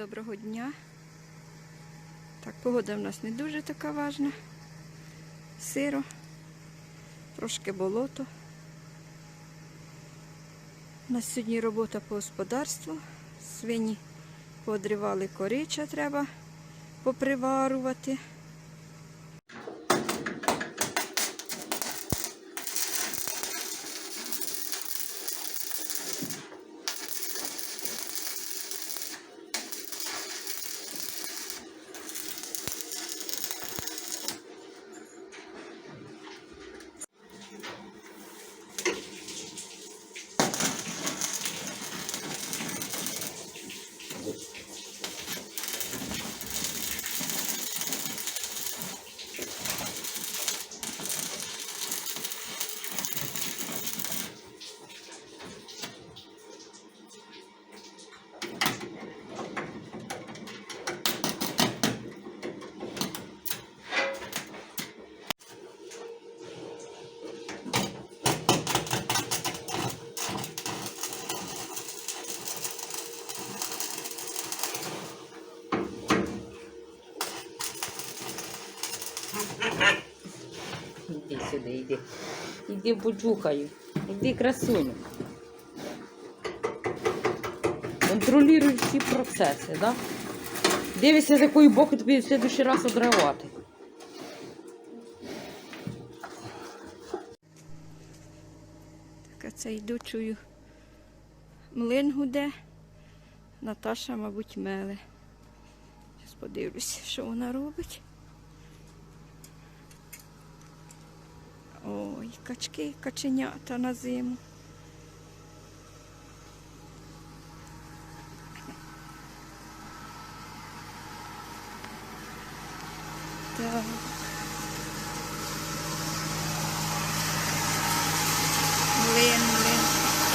доброго дня. Так, погода в нас не дуже така важна. Сиро, трошки болото. У нас сьогодні робота по господарству. Свині подривали корича, треба поприварувати. Іди іди. Почухаю. Іди красуню. Контролюй всі процеси, да? Дивися, з якої боку тобі в следующий раз одривати. Так, а це йду, чую. Млин гуде. Наташа, мабуть, меле. Зараз подивлюсь, що вона робить. Ой, качки, каченята на зиму. Так. Млин, млин.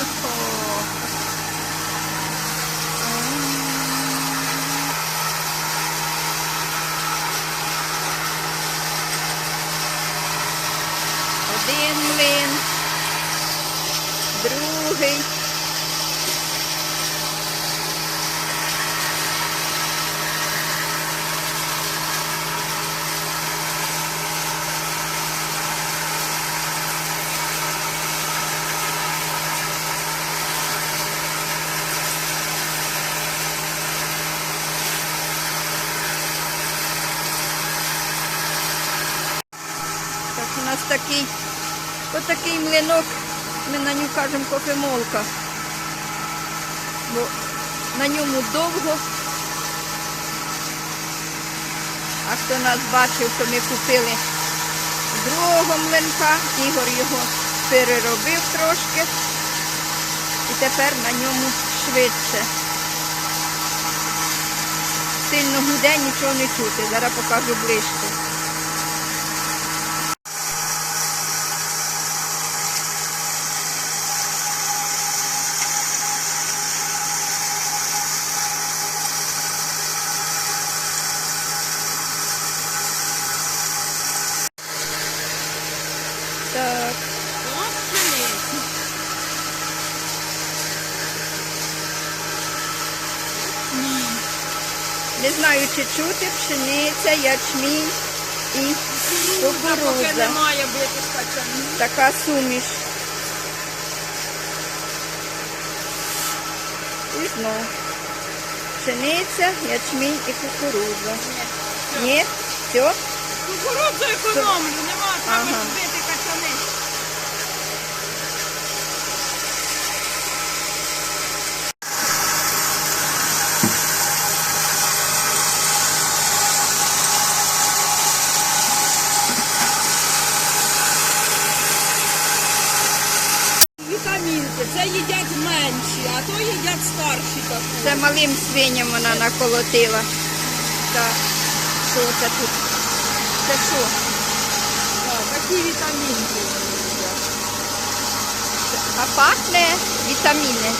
Охо. Один млин, другий. У нас такий, отакий млинок, ми на нього кажемо кофемолка. Бо на ньому довго. А хто нас бачив, то ми купили другого млинка, Ігор його переробив трошки. І тепер на ньому швидше. Сильно гуде, нічого не чути. Зараз покажу ближче. Так. Не знаю, чи чути пшениця, ячмінь і кукурудза. немає. Така суміш. І знов. Пшениця, ячмінь і кукурудза. Ні? Все? Кукурудзу економлю, нема треба Ага. збити качани. Вітамінки, це їдять менші, а то їдять старші таку. Це малим свиням вона наколотила. Так. Що це тут? Це що? Так, такі вітамінки. А пахне вітаміни.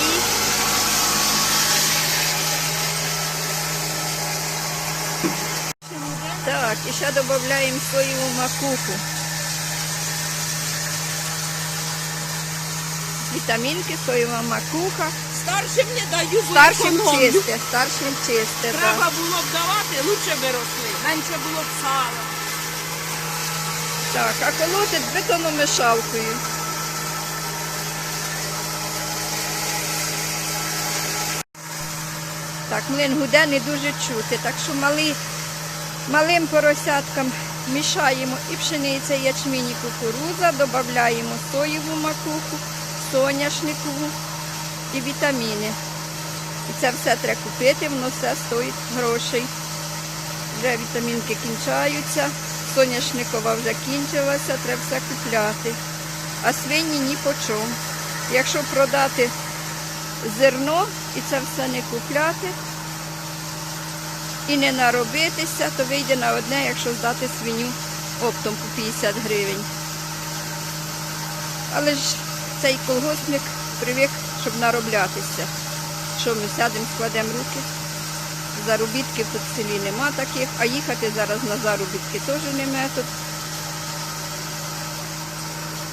І Так, і ще додаємо свою макуху. Вітамінки, соєва макуха, Старшим не даю, бо Старшим економлю. чисте, старшим чисте. Треба Так. було б давати, лучше би росли. Менше було б сала. так, а колотить бетономішалкою. Так, млин гуде не дуже чути, так що мали, малим поросяткам мішаємо і пшениця, ячмінь, і кукурудза, додаємо соєву макуху, соняшникову і вітаміни. І це все треба купити, воно все стоїть грошей. Вже вітамінки кінчаються, соняшникова вже кінчилася, треба все купляти. А свині ні по чому. Якщо продати зерно і це все не купляти і не наробитися, то вийде на одне, якщо здати свиню оптом по 50 гривень. Але ж цей колгоспник привик, щоб нароблятися. Що ми сядемо, складемо руки. Заробітків тут в селі нема таких, а їхати зараз на заробітки теж не метод.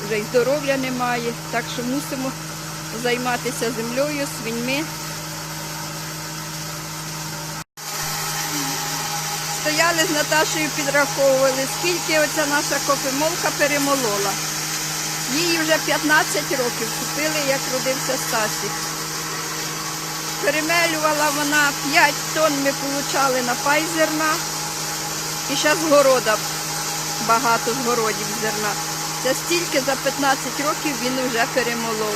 Вже й здоров'я немає, так що мусимо займатися землею, свиньми. Стояли з Наташею, підраховували, скільки оця наша кофемолка перемолола. Їй вже 15 років купили, як родився Стасік. Перемелювала вона 5 тонн ми получали на пай зерна. І ще з города багато з городів зерна. Це стільки за 15 років він вже перемолов.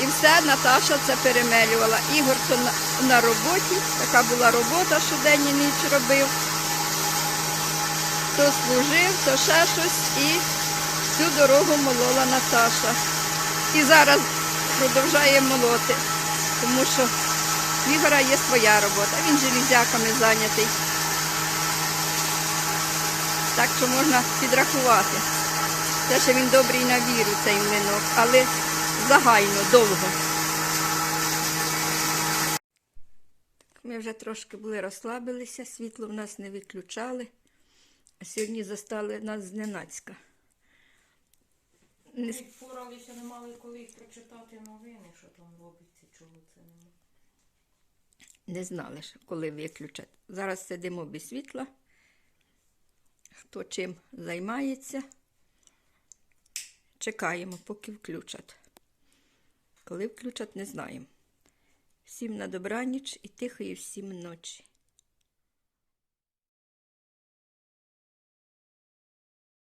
І все Наташа це перемелювала. Ігор то на, на роботі, така була робота, що день і ніч робив. То служив, то ще щось і всю дорогу молола Наташа. І зараз продовжує молоти, тому що в Ігора є своя робота, він железяками зайнятий. Так що можна підрахувати. Те, що він добрий на віру, цей млинок, але загально, довго. Ми вже трошки були розслабилися, світло в нас не виключали, а сьогодні застали нас зненацька. Не Вчора не мали коли прочитати новини, що там робиться, чого це немає. не знали, коли виключать. Зараз сидимо без світла. Хто чим займається. Чекаємо, поки включать. Коли включать, не знаємо. Всім на добраніч і тихої всім ночі.